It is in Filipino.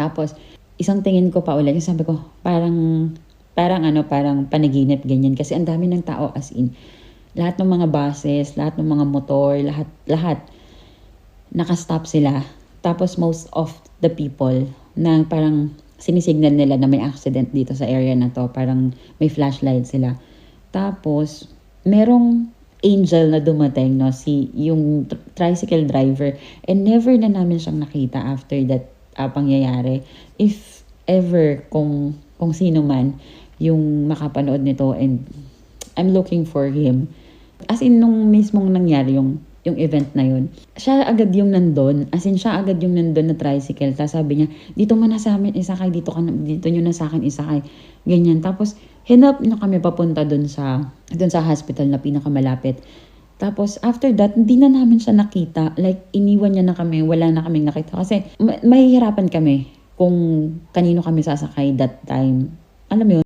Tapos, isang tingin ko pa ulit, yung sabi ko, parang, parang ano, parang panaginip, ganyan. Kasi ang dami ng tao, as in, lahat ng mga buses, lahat ng mga motor, lahat, lahat, nakastop sila. Tapos most of the people na parang sinisignal nila na may accident dito sa area na to. Parang may flashlight sila. Tapos, merong angel na dumating, no? Si, yung tr- tricycle driver. And never na namin siyang nakita after that uh, pangyayari. If ever, kung, kung sino man yung makapanood nito and I'm looking for him. As in, nung mismong nangyari yung, yung event na yun, siya agad yung nandun. As in, siya agad yung nandun na tricycle. Tapos sabi niya, dito mo na sa amin isakay, dito, ka na, dito nyo na sa akin isakay. Ganyan. Tapos, hinap na kami papunta dun sa, dun sa hospital na pinakamalapit. Tapos, after that, hindi na namin siya nakita. Like, iniwan niya na kami. Wala na kaming nakita. Kasi, ma- mahihirapan kami kung kanino kami sasakay that time. Alam mo yun?